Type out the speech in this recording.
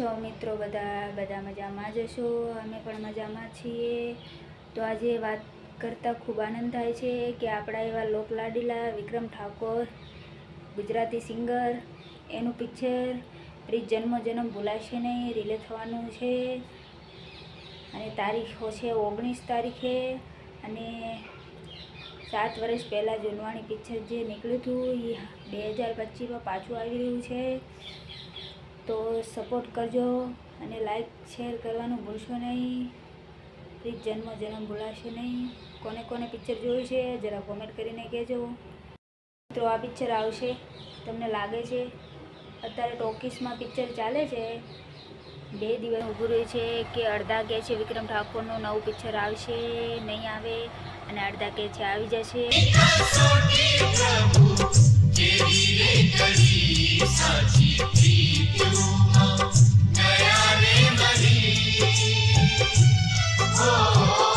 છો મિત્રો? બધા બધા મજામાં જ હશો અમે પણ મજામાં છીએ. તો આજે વાત કરતાં ખૂબ આનંદ થાય છે કે આપણા એવા લોકલાડીલા વિક્રમ ઠાકોર, ગુજરાતી સિંગર, એનું પિક્ચર પ્રીત જન્મ જન્મ ભૂલાશે નહીં, રિલે થવાનું છે. અને તારીખો છે ઓગણીસ તારીખે અને સાત વર્ષ પહેલાં જુનવાણી પિક્ચર જે નીકળ્યું હતું એ બે હજાર પચીસમાં પાછું આવી રહ્યું છે. તો સપોર્ટ કરજો અને લાઈક શેર કરવાનું ભૂલશો નહીં. પ્લીઝ જન્મ જન્મ ભૂલાશે નહીં. કોને કોને પિક્ચર જોયું છે, જરા કોમેન્ટ કરીને કહેજો. મિત્રો, આ પિક્ચર આવશે, તમને લાગે છે. અત્યારે ટોકીસમાં પિક્ચર ચાલે છે. બે દિવસ ઊભું રહ્યું છે કે અડધા કહે છે વિક્રમ ઠાકોરનું નવું પિક્ચર આવશે, નહીં આવે. અને અડધા કહે છે આવી જશે. Oh